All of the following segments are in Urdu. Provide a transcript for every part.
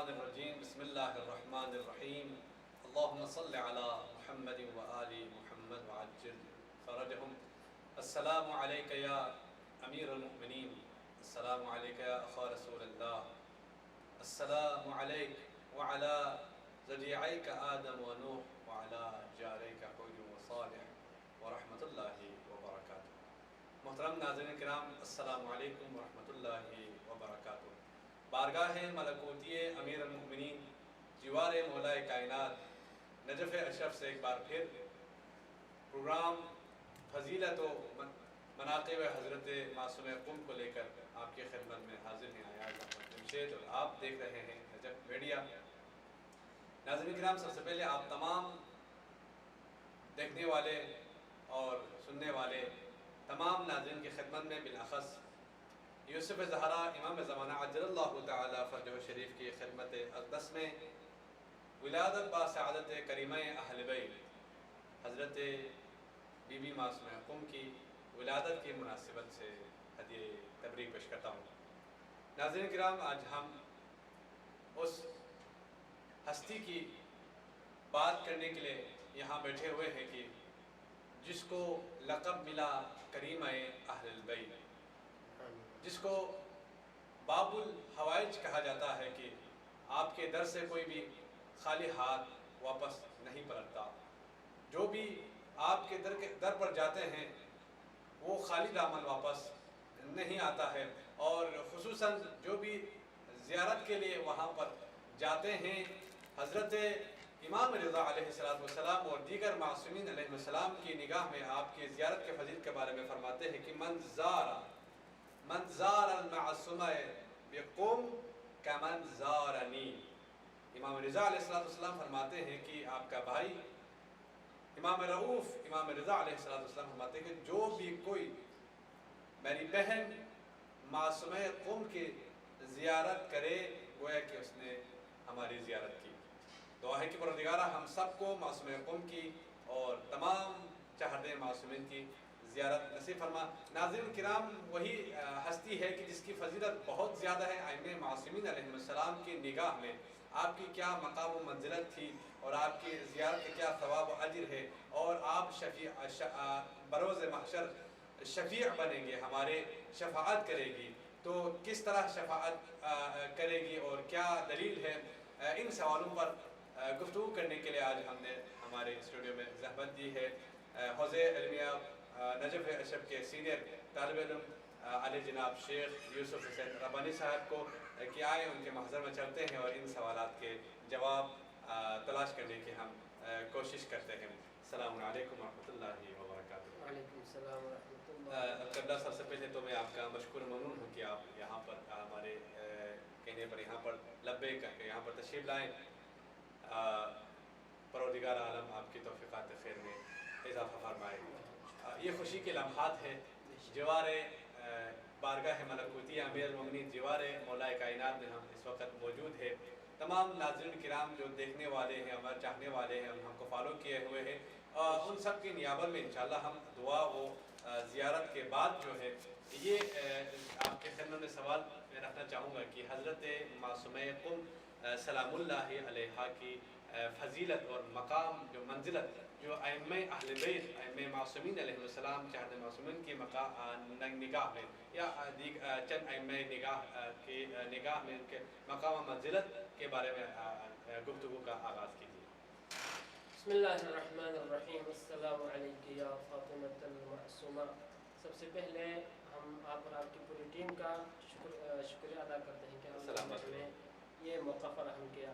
الشيطان الرجيم. بسم الله الرحمن الرحيم. اللهم صل على محمد وآل محمد وعجل فرجهم. السلام عليك يا أمير المؤمنين. السلام عليك يا أخا رسول الله. السلام عليك وعلى زجيعيك آدم ونوح وعلى جاريك حود وصالح ورحمة الله وبركاته. محترم ناظرین کرام السلام ورحمۃ اللہ وبرکاتہ بارگاہ ملکوتی امیر المؤمنین جوار مولا کائنات۔ نجف اشرف سے ایک بار پھر پروگرام فضیلت و مناقب حضرت معصوم قم کو لے کر آپ کی خدمت میں حاضر ہیں۔ آیاز احمد جمشید اور آپ دیکھ رہے ہیں نجف میڈیا۔ ناظرین کرام، سب سے پہلے آپ تمام دیکھنے والے اور سننے والے، تمام ناظرین کی خدمت میں بالاخص یوسف زہرا امام زمانہ عجل اللہ تعالی فرجہ شریف کی خدمت اقدس میں ولادت با سعادت کریمہ اہل بیت، حضرت بی بی معصوم قم کی ولادت کی مناسبت سے ہدیہ تبریک پیش کرتا ہوں۔ ناظرین کرام، آج ہم اس ہستی کی بات کرنے کے لیے یہاں بیٹھے ہوئے ہیں کہ جس کو لقب ملا کریمہ اہل البیت جس کو باب الحوائج کہا جاتا ہے کہ آپ کے در سے کوئی بھی خالی ہاتھ واپس نہیں پلٹتا۔ جو بھی آپ کے در کے در پر جاتے ہیں، وہ خالی دامن واپس نہیں آتا ہے۔ اور خصوصاً جو بھی زیارت کے لیے وہاں پر جاتے ہیں، حضرت امام رضا علیہ السلام اور دیگر معصومین علیہ السلام کی نگاہ میں آپ کی زیارت کے فضیل کے بارے میں فرماتے ہیں کہ من من زار المعصومہ بقوم کمن زارنی۔ امام رضا علیہ السلام فرماتے ہیں کہ آپ کا بھائی، امام رعوف امام رضا علیہ السلام فرماتے ہیں کہ جو بھی کوئی میری بہن معصومہ قوم کی زیارت کرے، گویا کہ اس نے ہماری زیارت کی۔ دعا ہے کہ پروردگارہ ہم سب کو معصوم قوم کی اور تمام چاہتے معصومین کی زیارت نصیب فرما۔ ناظرین کرام، وہی ہستی ہے کہ جس کی فضیلت بہت زیادہ ہے ائمہ معصومین علیہ السلام کی نگاہ میں۔ آپ کی کیا مقام و منزلت تھی اور آپ کی زیارت کے کیا ثواب و عجر ہے؟ اور آپ شفیع بروز محشر شفیع بنیں گے، ہمارے شفاعت کرے گی۔ تو کس طرح شفاعت کرے گی اور کیا دلیل ہے؟ ان سوالوں پر گفتگو کرنے کے لیے آج ہم نے ہمارے اسٹوڈیو میں زحمت دی ہے۔ حوضے علمیہ نجف اشرف کے سینئر طالب علم علی جناب شیخ یوسف حسین ربانی صاحب کو کہ آئے ان کے محضر میں چلتے ہیں اور ان سوالات کے جواب تلاش کرنے کی ہم کوشش کرتے ہیں۔ السلام علیکم ورحمۃ اللہ وبرکاتہ۔ وعلیکم السلام ورحمۃ اللہ قبلہ سب سے پہلے تو میں آپ کا مشکور ممنون ہوں کہ آپ یہاں پر ہمارے کہنے پر یہاں پر لبے کر کے یہاں پر تشریف لائیں۔ پروردگار عالم آپ کی توفیقات خیر میں اضافہ فرمائے۔ یہ خوشی کے لمحات ہیں۔ جوار بارگاہ ملکوتی امیر المؤمنین جوار مولا کائنات میں ہم اس وقت موجود ہے تمام ناظرین کرام جو دیکھنے والے ہیں ہمارے چاہنے والے ہیں، ہم کو فالو کیے ہوئے ہیں۔ ان سب کی نیابت میں انشاءاللہ ہم دعا و زیارت کے بعد جو ہے، یہ آپ کے خدمت میں سوال میں رکھنا چاہوں گا کہ حضرت معصومہ قم سلام اللہ علیہ کی فضیلت اور مقام جو منزلت جو ائمہ اہل بیت ائمہ معصومین علیہ السلام چاہتے معصومین کی نگاہ میں یا چند ائمہ نگاہ کی نگاہ میں ان کے مقام و منزلت کے بارے میں گفتگو کا آغاز کیجیے بسم اللہ الرحمن الرحیم السلام علیکم یا فاطمۃ المعصومہ سب سے پہلے ہم آپ اور آپ کی پوری ٹیم کا شکر شکریہ ادا کرتے ہیں کہ اللہ نے یہ موقع فراہم کیا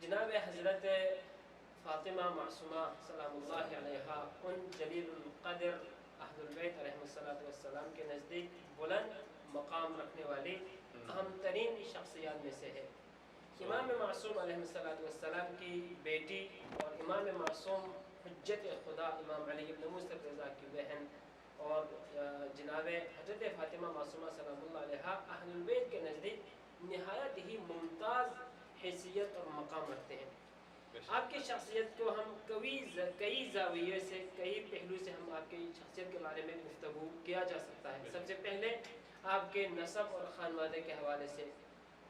جناب حضرت فاطمہ معصومہ سلام اللہ علیہ ان جلیل القدر اہل البیت علیہ السلام کے نزدیک بلند مقام رکھنے والی اہم ترین شخصیات میں سے ہے۔ امام معصوم علیہ السلام کی بیٹی اور امام معصوم حجت خدا امام علی ابن مصطف رضا کی بہن اور جناب حضرت فاطمہ معصومہ سلام اللہ علیہ اہل البیت کے نزدیک نہایت ہی ممتاز حیثیت اور مقام رکھتے ہیں۔ آپ کی شخصیت کو ہم کئی زاویے سے، کئی پہلو سے ہم آپ کی شخصیت کے بارے میں گفتگو کیا جا سکتا ہے۔ سب سے پہلے آپ کے نصب اور خانوادے کے حوالے سے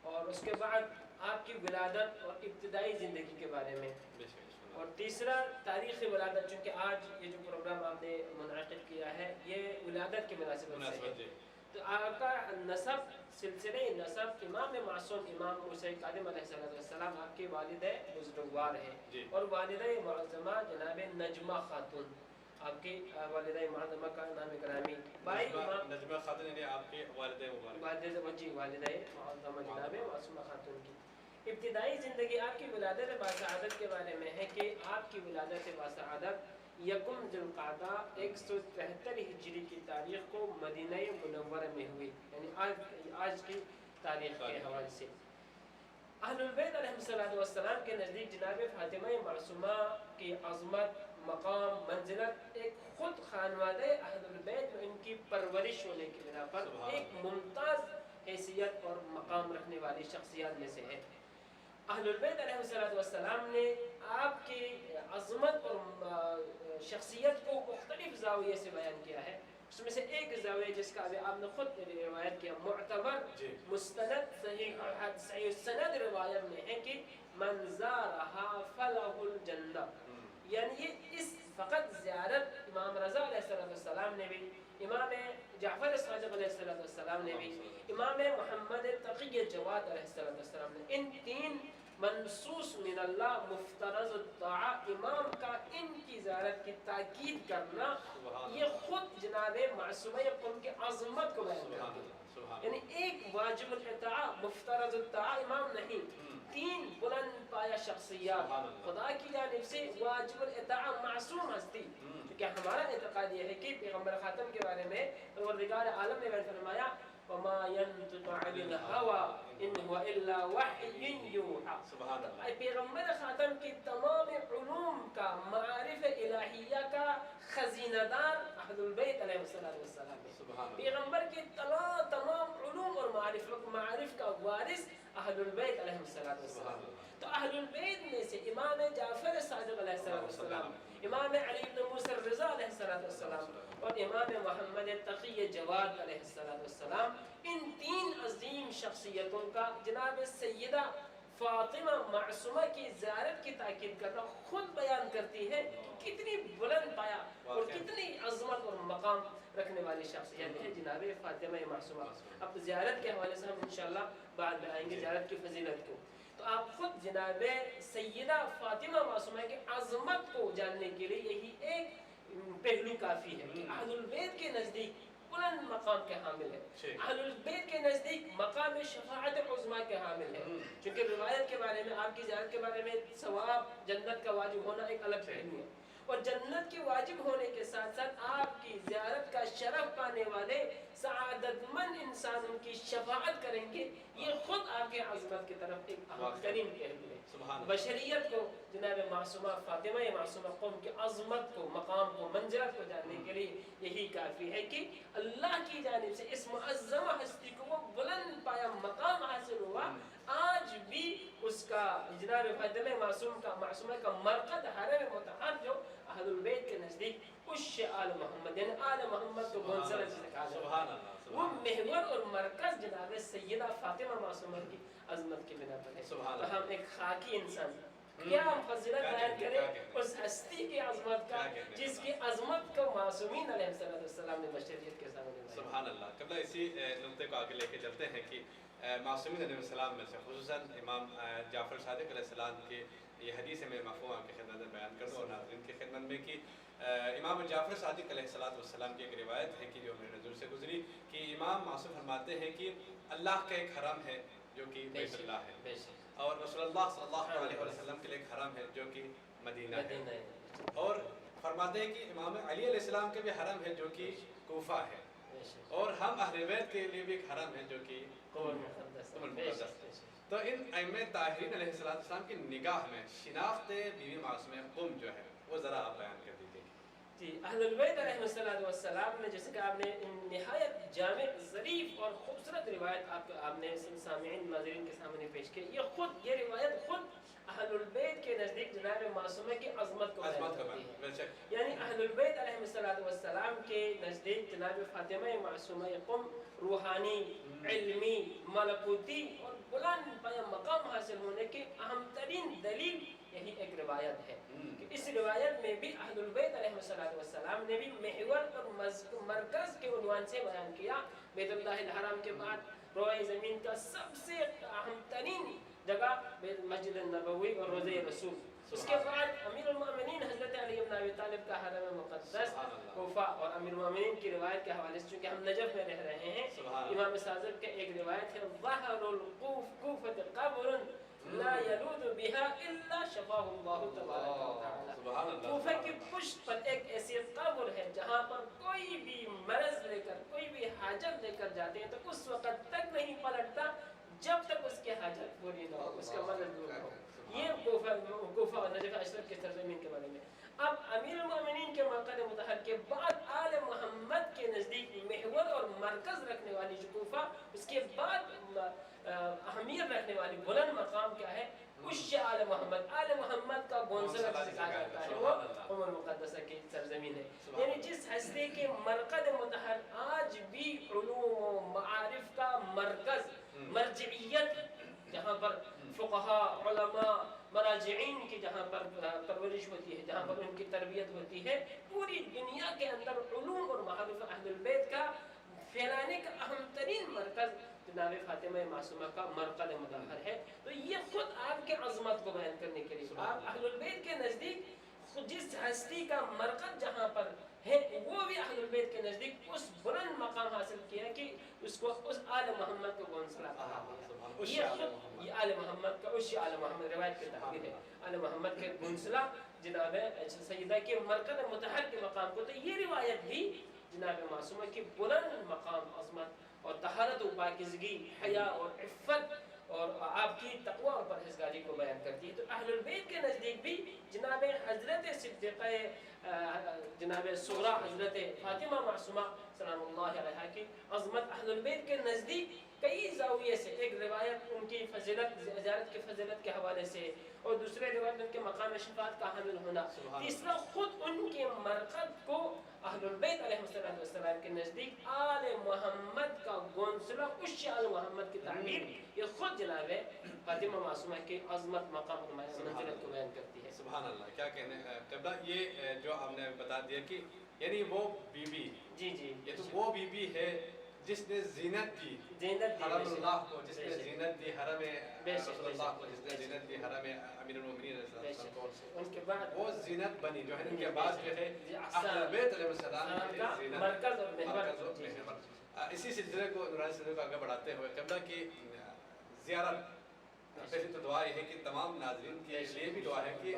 اور اس کے بعد آپ کی ولادت اور ابتدائی زندگی کے بارے میں۔ اور تیسرا تاریخ ولادت، چونکہ آج یہ جو پروگرام آپ نے منعقد کیا ہے، یہ ولادت کی مناسبت سے ہے۔ جی۔ تو آپ کا نصب سلسلے نصب امام معصوم امام موسیٰ قادم علیہ السلام آپ کے والد بزرگوار ہیں جی۔ اور والدہ معظمہ جناب نجمہ خاتون آپ کی آ، والدہ معظمہ کا نام گرامی۔ بھائی نجمہ خاتون یعنی آپ کے والد مبارک۔ والدہ وجی والدہ معظمہ جناب معصومہ خاتون کی۔ ابتدائی زندگی آپ کی ولادت باسعادت کے بارے میں ہے کہ آپ کی ولادت باسعادت یکم ذوالقعدہ ایک سو تہتر ہجری کی تاریخ کو مدینہ منورہ میں ہوئی یعنی آج آج کی تاریخ کے حوالے سے۔ اہل البیت علیہ السلام کے نزدیک جناب فاطمہ معصومہ کی عظمت مقام منزلت ایک خود خانوادہ اہل البیت میں ان کی پرورش ہونے کی بنا پر ایک ممتاز حیثیت اور مقام رکھنے والی شخصیات میں سے ہے۔ اہل البیت علیہ السلام نے آپ کی عظمت اور شخصیت کو مختلف زاویے سے بیان کیا ہے۔ اس میں سے ایک زاویہ جس کا ابھی آپ نے خود روایت کیا معتبر جی۔ مستند صحیح صحیح سند روایت میں ہے کہ من زارہا فلہ الجنہ۔ یعنی یہ اس فقط زیارت امام رضا علیہ السلام نے بھی امام جعفر صادق علیہ السلام نے بھی امام محمد تقی جواد علیہ السلام نے ان تین منصوص من اللہ مفترض الطاعہ امام کا ان کی زیارت کی تاکید کرنا یہ خود جناب معصومہ قوم کی عظمت کو بیان کرتی ہے یعنی ایک واجب الطاعہ مفترض الطاعہ امام نہیں تین بلند پایا شخصیات۔ خدا کی جانب سے واجب الاطاعہ معصوم ہستی۔ کیونکہ ہمارا اعتقاد یہ ہے کہ پیغمبر خاتم کے بارے میں پروردگار عالم نے فرمایا وما ينطق عن الهوى ان هو الا وحي يوحى سبحان اللہ۔ پیغمبر خاتم کی تمام علوم کا معارف الہیہ کا خزینہ دار اہل البیت علیہ السلام سبحان پیغمبر کے تمام علوم اور معارف معارف کا وارث اہل البیت علیہ السلام تو اہل البیت میں سے امام جعفر صادق علیہ السلام امام علی بن موسیٰ الرضا علیہ السلام اور امام محمد تقی جواد علیہ السلام ان تین عظیم شخصیتوں کا جناب سیدہ فاطمہ معصومہ کی زیارت کی تاکید کرنا خود بیان کرتی ہے کہ کتنی بلند پایا اور۔ کتنی عظمت اور مقام رکھنے والی شخصیت ہے جناب فاطمہ معصومہ اب زیارت کے حوالے سے ہم انشاءاللہ بعد میں آئیں گے۔ زیارت کی فضیلت کو تو آپ خود جناب سیدہ فاطمہ معصومہ کی عظمت کو جاننے کے لیے یہی ایک پہلو کافی ہے کہ۔ اہل البیت کے نزدیک بلند مقام کے حامل ہے۔ اہل البیت کے نزدیک مقام شفاعت عظما کے حامل ہے۔ چونکہ روایت کے بارے میں آپ کی زیارت کے بارے میں ثواب جنت کا واجب ہونا ایک الگ پہلو ہے۔ اور جنت کے واجب ہونے کے ساتھ ساتھ آپ کی زیارت کا شرف پانے والے سعادت مند انسانوں کی شفاعت کریں گے۔ یہ خود آپ کے عظمت کی طرف ایک اہم پہلو ہے۔ بشریت کو جناب معصومہ فاطمہ معصومہ قوم کی عظمت کو مقام کو منزلت کو جاننے کے لیے یہی کافی ہے کہ اللہ کی جانب سے اس معظمہ ہستی کو وہ بلند پایا مقام حاصل ہوا۔ آج بھی اس کا جناب فاطمہ معصوم کا معصومہ کا مرقد حرم متحر جو اہل البیت کے نزدیک اس آل محمد؟ یعنی آل محمد کو سبحان منزلت اللہ سے کہا جاتا ہے وہ محور اور مرکز جناب سیدہ فاطمہ معصومہ کی عظمت کی بنا پر ہے تو ہم ایک خاکی انسان. کیا ہم فضیلت کیا بیان کریں اس ہستی کی عظمت کا جس کی عظمت کو معصومین علیہ والسلام نے بشریت کے سامنے سبحان اللہ. قبل اسی نقطے کو آگے لے کے چلتے ہیں کہ معصومین علیہ السلام میں سے خصوصاً امام جعفر صادق علیہ السلام کی یہ حدیث میں مفہوم آپ کی خدمت میں بیان کر دوں اور ناظرین کی خدمت میں کہ امام جعفر صادق علیہ السلام کی ایک روایت ہے کہ جو میرے نظر سے گزری کہ امام معصوم فرماتے ہیں کہ اللہ کا ایک حرم ہے جو کہ بیت اللہ ہے۔ اور رسول اللہ صلی اللہ علیہ وسلم کے لیے ایک حرم ہے جو کہ مدینہ ہے۔ ہے۔ اور فرماتے ہیں کہ امام علی علیہ السلام کے بھی حرم ہے جو کہ کوفہ ہے۔ اور ہم اہل بیت کے لیے بھی ایک حرم ہے جو کہ قول مقدس۔ تو ان ائمہ طاہرین علیہ السلام کی نگاہ میں شناخت بیوی معصوم قم جو ہے، وہ ذرا آپ بیان کریں۔ جی اہل البیت علیہ الصلوۃ والسلام نے جیسے کہ آپ نے نہایت جامع ظریف اور خوبصورت روایت آپ آپ نے سامعین ناظرین کے سامنے پیش کی۔ یہ خود یہ روایت خود اہل البیت کے نزدیک جناب معصومہ کی عظمت کو بیان کرتی ہے۔ یعنی اہل البیت علیہ الصلوۃ والسلام کے نزدیک جناب فاطمہ معصومہ قم روحانی علمی ملکوتی اور بلند مقام حاصل ہونے کی اہم ترین دلیل یہی ایک روایت ہے کہ اس روایت میں بھی اہل البیت علیہ والسلام نے بھی محور اور مرکز کے عنوان سے بیان کیا۔ بیت اللہ الحرام کے بعد روئے زمین کا سب سے اہم ترین جگہ مسجد النبوی اور روزہ رسول۔ اس کے بعد امیر المؤمنین حضرت علی بن ابی طالب کا حرم مقدس کوفہ اور امیر المؤمنین کی روایت کے حوالے سے چونکہ ہم نجف میں رہ رہے ہیں امام صادق کے ایک روایت ہے ظہر القوف کوفت قبر۔ بها الا شفاه الله تبارک و تعالی سبحان اللہ کوفہ کی پشت پر ایک ایسی قبر ہے جہاں پر کوئی بھی مرض لے کر کوئی بھی حاجت لے کر جاتے ہیں تو اس وقت تک نہیں پلٹتا جب تک اس کے حاجت پوری نہ ہو اس کا مرض دور نہ ہو۔ یہ کوفہ کوفہ اور نجف اشرف کی سرزمین کے بارے میں۔ اب امیر المؤمنین کے مقد متحر کے بعد آل محمد کے نزدیک محور اور مرکز رکھنے والی جو کوفہ اس کے بعد اہمیت رکھنے والی بلند مقام کیا ہے؟ اس آل محمد؟ آل محمد کا گونسلہ جسے کہا جاتا ہے وہ ام المقدسہ کی سرزمین ہے۔ یعنی جس ہستے کے مرکز متحر آج بھی علوم و معارف کا مرکز مرجعیت جہاں پر فقہا علماء مراجعین کی جہاں پر پرورش ہوتی ہے جہاں پر ان کی تربیت ہوتی ہے پوری دنیا کے اندر علوم اور معارف اہل البیت کا پھیلانے کا اہم ترین مرکز جناب فاطمہ معصومہ کا مرکز مظاہر ہے۔ تو یہ خود آپ کے عظمت کو بیان کرنے کے لیے آپ اہل البیت کے نزدیک خود جس ہستی کا مرکز جہاں پر ہے وہ بھی اہل البیت کے نزدیک اس بلند مقام حاصل کیا کہ اس کو اس آل محمد کو گونسلہ کہا گیا یہ خود یہ آل محمد کا اس آل محمد روایت کی تعبیر ہے۔ آل محمد کے گونسلہ جناب سیدہ کے مرکز متحر کے مقام کو تو یہ روایت بھی جناب معصومہ کی بلند مقام عظمت اور طہارت و پاکیزگی، حیا اور عفت اور آپ کی تقوی اور پرہیزگاری کو بیان کرتی ہے۔ تو اہل البیت کے نزدیک بھی جناب حضرت صدیقہ جناب سغرا، حضرت فاطمہ معصومہ سلام اللہ علیہ کی عظمت اہل البیت کے نزدیک کئی زاویے سے، ایک روایت ان کی فضیلت، زیارت کی فضیلت کے حوالے سے اور دوسرے روایت ان کے مقام شفاعت کا حامل ہونا۔ تیسرا خود ان کے مرکز کو اہل البیت علیہ السلام کے نزدیک آل محمد کا گونسلہ اس آل محمد کی تعمیر یہ خود جناب فاطمہ معصومہ کی عظمت مقام اور منزلت کو بیان کرتی ہے۔ سبحان اللہ کیا کہنے قبلہ یہ جو آپ نے بتا دیا کہ یعنی وہ بی بی جی جی۔ یہ تو وہ بی بی ہے جس نے زینت دی زینت دی حرم۔ اللہ کو جس نے۔ زینت دی حرم رسول اللہ کو جس نے۔ زینت دی حرم امیر المؤمنین علیہ بے السلام شک۔ کو۔ ان کے بعد وہ زینت بنی جو ہے ان کے بعد جو ہے جی، اہل بیت علیہ السلام کی زینت۔ مرکز اور محور۔ جی، اسی سلسلے کو نورانی سلسلے کو آگے بڑھاتے ہوئے قبلہ کی زیارت۔ پہلی تو دعا یہ ہے کہ تمام ناظرین کے لیے بھی دعا ہے کہ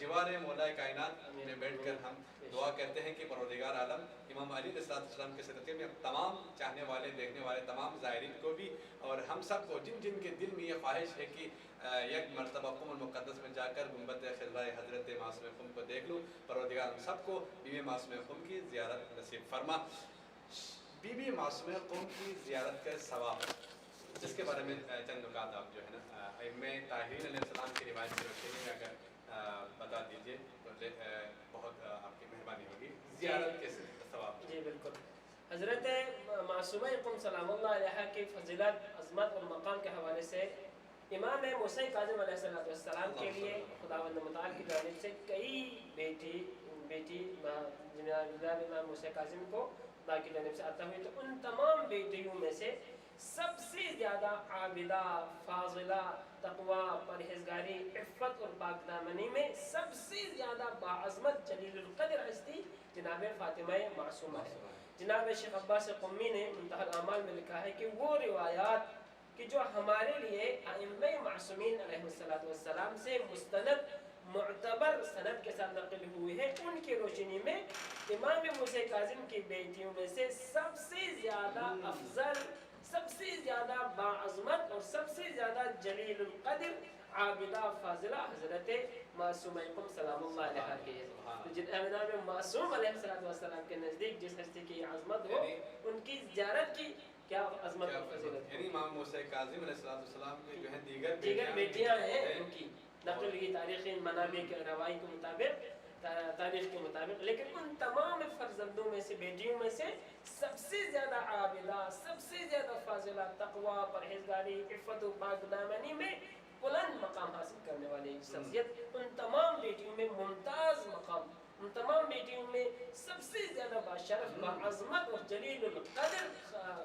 جوار مولا کائنات میں بیٹھ کر ہم دعا کرتے ہیں کہ پروردگار عالم امام علی علیہ السلام کے صدقے میں تمام چاہنے والے، دیکھنے والے تمام زائرین کو بھی اور ہم سب کو جن جن کے دل میں یہ خواہش ہے کہ یک مرتبہ قم المقدس میں جا کر گنبد خضرہ حضرت معصوم خم کو دیکھ لوں۔ پروردگار ہم سب کو بیوی معصوم خم کی زیارت نصیب فرما۔ بی بی معصوم قوم کی زیارت کا ثواب، جس کے بارے میں چند نکات آپ جو ہے نا ام طاہرین علیہ السلام کی روایت سے روشنی میں اگر بتا آ، بہت آپ کی مہربانی ہوگی۔ زیارت کے ثواب۔ جی بالکل۔ حضرت معصومہ قم سلام اللہ علیہ کی فضیلت عظمت اور مقام کے حوالے سے امام موسیٰ کاظم علیہ السلام والسلام کے لیے خداوند متعال کی جانب سے کئی بیٹی بیٹی جناب امام موسیٰ کاظم کو خدا کی جانب سے عطا ہوئی۔ تو ان تمام بیٹیوں میں سے سب سے زیادہ عابدہ فاضلہ تقوی پرہیزگاری اور پاک دامنی میں سب سے زیادہ باعظمت جلیل القدر ہستی جناب فاطمہ معصومہ ہے۔ جناب شیخ عباس قمی نے منتہى الاعمال میں لکھا ہے کہ وہ روایات کہ جو ہمارے لیے ائمہ معصومین علیہ والسلام سے مستند معتبر سند کے ساتھ نقل ہوئی ہے ان کی روشنی میں امام موسیٰ کاظم کی بیٹیوں میں سے سب سے زیادہ افضل سب سے زیادہ باعظمت اور سب سے زیادہ جلیل القدر عابدہ فاضلہ حضرت معصوم قم سلام اللہ علیہ کی ہے جن امام معصوم علیہ والسلام کے نزدیک جس ہستی کی عظمت ہو ان کی زیارت کی کیا عظمت اور فضیلت یعنی امام موسیٰ کاظم علیہ السلام کے جو ہیں دیگر دیگر بیٹیاں ہیں ان کی نقل کی تاریخی منابع کے روائی کے مطابق تا- تاریخ کے مطابق۔ لیکن ان تمام فرزندوں میں سے بیٹیوں میں سے سب سے زیادہ عابدہ سب سے زیادہ فاضلہ تقوی پرہیزگاری عفت و پاک دامنی میں بلند مقام حاصل کرنے والی شخصیت ان تمام بیٹیوں میں ممتاز مقام ان تمام بیٹیوں میں سب سے زیادہ باشرف باعظمت اور جلیل القدر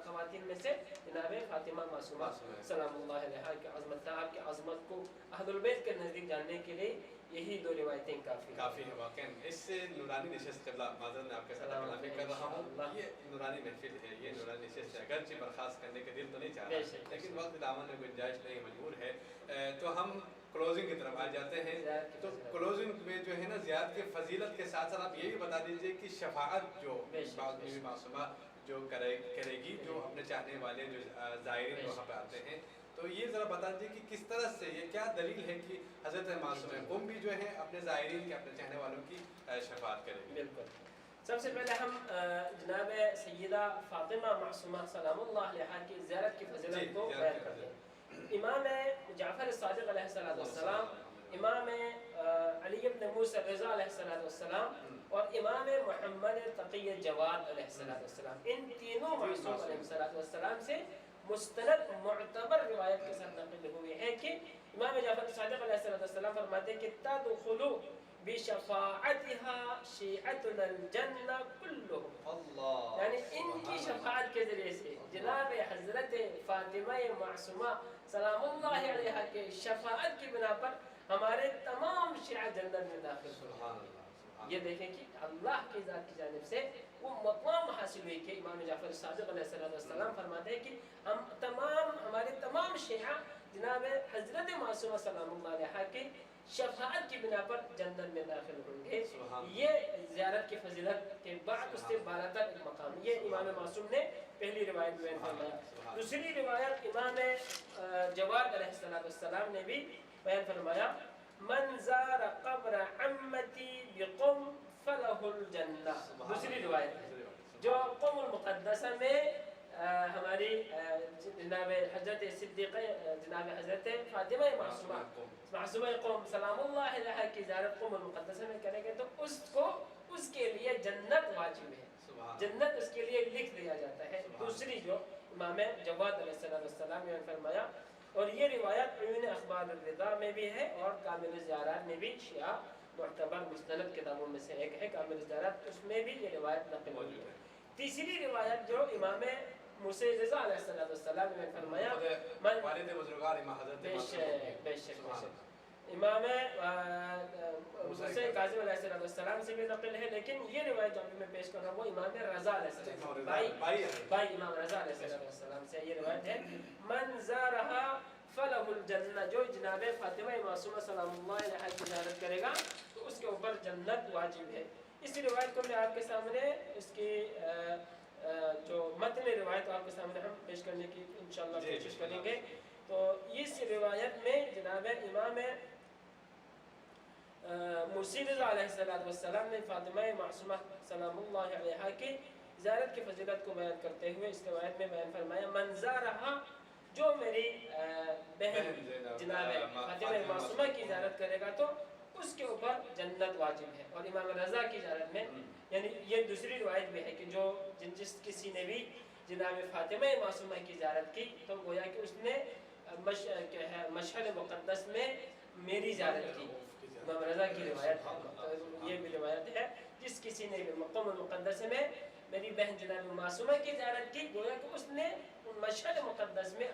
خواتین میں سے جناب فاطمہ معصومہ۔ سلام اللہ علیہ۔ کی عظمت آپ کی عظمت کو اہل البیت کے نزدیک جاننے کے لیے یہی دو روایتیں کافی ہیں۔ کافی ہے واقعا اس سے نورانی نشست معذرت میں آپ کے ساتھ کلامی کر رہا ہوں۔ یہ نورانی محفل ہے یہ نورانی نشست ہے اگرچہ برخاست کرنے کے دل تو نہیں چاہ رہا لیکن۔ وقت دامن میں گنجائش نہیں مجبور ہے تو ہم کلوزنگ کی طرف آ جاتے ہیں تو۔ کلوزنگ میں جو ہے نا زیارت کے فضیلت کے ساتھ ساتھ آپ یہ بھی بتا دیجیے کہ شفاعت جو۔ معصومہ جو کرے گی جو اپنے چاہنے والے جو زائرین وہاں۔ پہ آتے ہیں تو یہ ذرا بتا دیجیے کہ کس طرح سے یہ کیا دلیل ہے کہ حضرت معصوم قم بھی جو ہے اپنے زائرین کے اپنے چاہنے والوں کی شفاعت گی بالکل۔ سب سے پہلے ہم جناب سیدہ فاطمہ معصومہ سلام اللہ علیہ کی زیارت کی جی، فضیلت کو زیارت بیان کرتے ہیں۔ امام جعفر صادق علیہ السلام امام علی بن موسیٰ رضا علیہ السلام اور امام محمد تقی جواد علیہ السلام ان تینوں معصوم علیہ السلام سے مستند معتبر روایت کے ساتھ نقل ہوئے ہیں کہ امام جعفر صادق علیہ السلام فرماتے ہیں کہ تدخلوا بشفاعتها شیعتنا الجنہ كلهم اللہ. یعنی ان کی شفاعت کے ذریعے سے جناب حضرت فاطمہ معصومہ سلام اللہ علیہ کے شفاعت کی بنا پر ہمارے تمام شیعہ جنت میں داخل ہو سبحان اللہ سبحان یہ دیکھیں کہ اللہ کی ذات کی جانب سے وہ مقام حاصل ہوئی کہ امام جعفر صادق علیہ السلام فرماتے ہیں کہ ہم تمام ہمارے تمام شیعہ جناب حضرت معصومہ سلام اللہ علیہ کی شفاعت کی بنا پر جنت میں داخل ہوں گے۔ یہ زیارت کی فضیلت کے بعد اس سے بالاتر ایک مقام۔ یہ امام معصوم نے پہلی روایت بیان فرمایا دوسری روایت امام جواد علیہ السلام نے بھی بیان فرمایا من زار قبر عمتی بقم فلہ الجنہ دوسری۔ روایت جو قوم المقدسہ میں ہماری جناب حضرت صدیقہ آ، جناب حضرت فاطمہ معصومہ معصومہ قوم۔ سلام اللہ علیہ کی زیارت قوم المقدسہ میں کریں گے تو اس کو اس کے لیے جنت واجب ہے۔ جنت اس کے لیے لکھ دیا جاتا ہے۔ دوسری جو امام جواد علیہ السلام السلام نے فرمایا اور یہ روایت عیون اخبار الرضا میں بھی ہے اور کامل زیارات میں بھی شیعہ معتبر مستند کتابوں میں سے ایک ہے کامل زیارات اس میں بھی یہ روایت نقل موجود ہے۔ تیسری روایت جو امام موسی رضا علیہ السلام نے فرمایا من والد بزرگار امام حضرت بے شک بے شک۔ امام موسی کاظم علیہ السلام سے بھی نقل ہے لیکن یہ روایت جو میں پیش کر رہا ہوں وہ امام رضا علیہ السلام بھائی امام رضا علیہ السلام سے یہ روایت ہے۔ من زارها فله الجنہ جو جناب فاطمہ معصومہ سلام اللہ علیہ کی زیارت کرے گا تو اس کے اوپر جنت واجب ہے۔ اس روایت کو میں آپ کے سامنے اس کی جو متن روایت آپ کے سامنے ہم پیش کرنے کی انشاءاللہ جی، کوشش جی، کریں گے۔ تو اس روایت میں جناب امام مرسی رضا علیہ السلام نے فاطمہ معصومہ سلام اللہ علیہ کی زیارت کی فضیلت کو بیان کرتے ہوئے اس روایت میں بیان فرمایا منظارہ جو میری بہن جناب فاطمہ معصومہ کی۔ زیارت کرے گا تو اس کے اوپر جنت واجب ہے اور امام رضا کی زیارت میں۔ یعنی یہ دوسری روایت بھی ہے کہ جو جن جس کسی نے بھی جناب فاطمہ معصومہ کی زیارت کی تو گویا کہ اس نے مشہد مقدس میں میری زیارت کی۔ امام رضا کی روایت ہے۔ یہ بھی روایت ہے۔ جس کسی نے بھی مقام المقدس میں میری بہن جناب معصومہ کی زیارت کی گویا کہ اس نے مشہد مقدس میں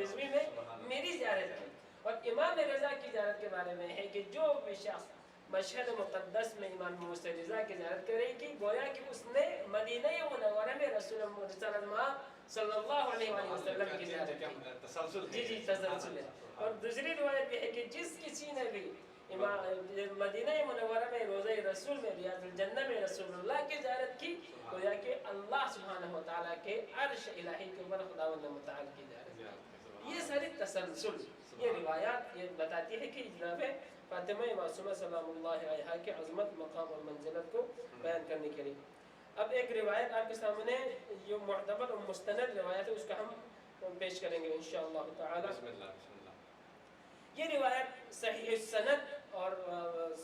رضوی میں میری زیارت کی۔ اور امام رضا کی زیارت کے بارے میں ہے کہ جو بھی شخص مشہد مقدس میں امام موسیٰ رضا کی زیارت کرے گی گویا کہ اس نے مدینہ منورہ میں رسول اللہ صلی اللہ علیہ وآلہ وسلم کی زیارت کی۔ تسلسل جی جی تسلسل ہے۔ اور دوسری روایت یہ ہے کہ جس کسی نے بھی مدینہ منورہ میں روزہ رسول میں ریاض الجنہ میں رسول اللہ کی زیارت کی گویا کہ اللہ سبحانہ و تعالیٰ کے عرش الہی کے اوپر خداوند متعال کی زیارت کی۔ یہ ساری تسلسل یہ روایات یہ بتاتی ہے کہ جناب فاطمہ معصومہ سلام اللہ علیہ کے عظمت مقام اور منزلت کو بیان کرنے کے لیے۔ اب ایک روایت آپ کے سامنے جو معتبر اور مستند روایت ہے اس کا ہم پیش کریں گے انشاءاللہ تعالی۔ بسم اللہ بسم اللہ۔ یہ روایت صحیح سند اور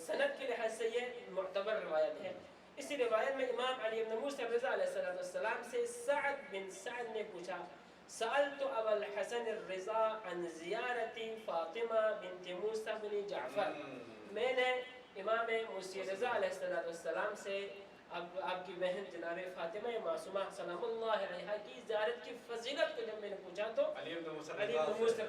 سند کے لحاظ سے یہ معتبر روایت ہے۔ اسی روایت میں امام علی بن موسیٰ رضا علیہ الصلوۃ والسلام سے سعد بن سعد نے پوچھا سألت ابا الحسن الرضا عن زیارت فاطمہ بنت موسیٰ بن جعفر۔ میں نے امام موسی رضا علیہ والسلام سے اب آپ کی بہن جناب فاطمہ معصومہ سلام اللہ علیہا کی زیارت کی فضیلت کو جب میں نے پوچھا تو علی علی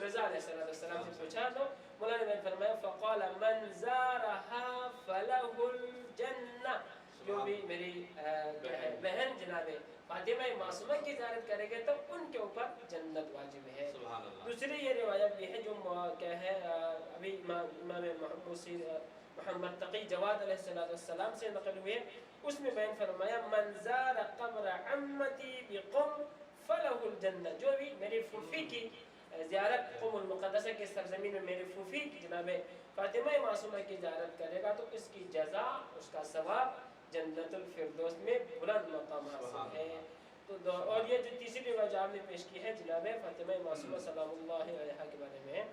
رضا علیہ والسلام سے پوچھا تو مولانا نے فرمایا فقال من زارها فله الجنہ جو بھی میری بہن۔ جناب فاطمہ معصومہ کی زیارت کرے گا تو ان کے اوپر جنت واجب ہے۔ دوسری یہ روایت بھی ہے جو کیا ہے ابھی امام امام محمود محمد تقی جواد علیہ الصلوۃ والسلام سے نقل ہوئے اس میں بیان فرمایا من زار قبر عمتی بقم فلہ الجنہ. جو بھی میری پھوپھی کی زیارت قم المقدسہ کے سرزمین میں میری پھوپھی جناب فاطمہ معصومہ کی زیارت کرے گا تو اس کی جزا اس کا ثواب جنت الفردوس میں بلند مقام حاصل ہے۔ تو دو اور یہ جو تیسری روایت آپ نے پیش کی ہے جناب فاطمہ معصومہ سلام اللہ علیہ کے بارے میں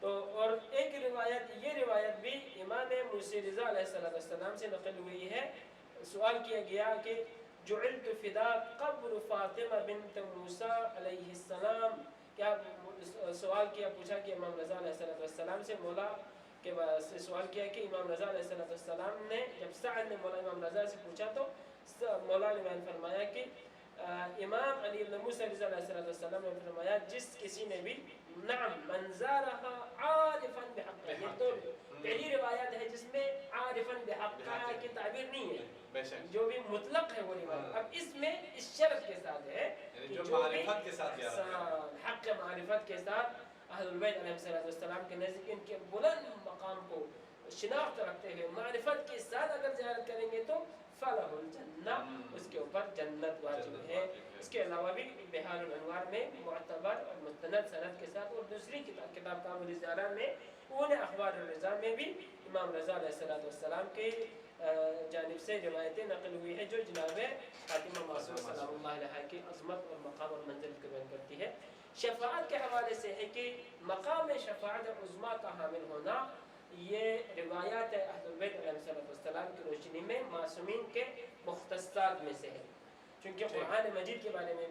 تو اور ایک روایت یہ روایت بھی امام رضا علیہ الصلوۃ والسلام سے نقل ہوئی ہے۔ سوال کیا گیا کہ جعلت فدا قبر فاطمہ بنت موسیٰ علیہ السلام؟ کیا سوال کیا، پوچھا کہ امام رضا علیہ الصلوۃ والسلام سے، مولا کے سے سوال کیا کہ امام رضا علیہ الصلوۃ والسلام نے جب سعد نے مولا امام رضا سے پوچھا تو مولا نے بیان فرمایا کہ امام علی بن موسیٰ رضا علیہ الصلوۃ والسلام نے فرمایا، جس کسی نے بھی نعم، من عارفا بحق، یہ تو پہلی روایت ہے جس میں عارفا بحق کی تعبیر نہیں ہے۔ جو بھی مطلق ہے وہ روایت اب اس میں اس شرط کے ساتھ ہے یعنی جو بھی معرفت کے ساتھ سا- حق معرفت کے ساتھ اہل البیت علیہ والسلام کے نزدیک ان کے بلند مقام کو شناخت رکھتے ہوئے معرفت کے ساتھ اگر زیارت کریں گے تو فلاح الجنہ اس کے اوپر جنت واجب ہے۔ اس کے علاوہ بھی بحار الانوار میں معتبر اور مستند سند کے ساتھ اور دوسری کتاب کتاب کامل الزارہ میں اون اخبار الرضا میں بھی امام رضا علیہ الصلوۃ والسلام کے جانب سے روایتیں نقل ہوئی ہیں جو جناب فاطمہ معصوم سلام اللہ علیہ کی عظمت اور مقام اور منزل کو بیان کرتی ہے۔ شفاعت کے حوالے سے ہے کہ مقام شفاعت عظما کا حامل ہونا یہ روایات اہل علیہ الصلوۃ والسلام کی روشنی میں معصومین کے مختصات میں سے ہے۔ چونکہ قرآن مجید کے بارے میں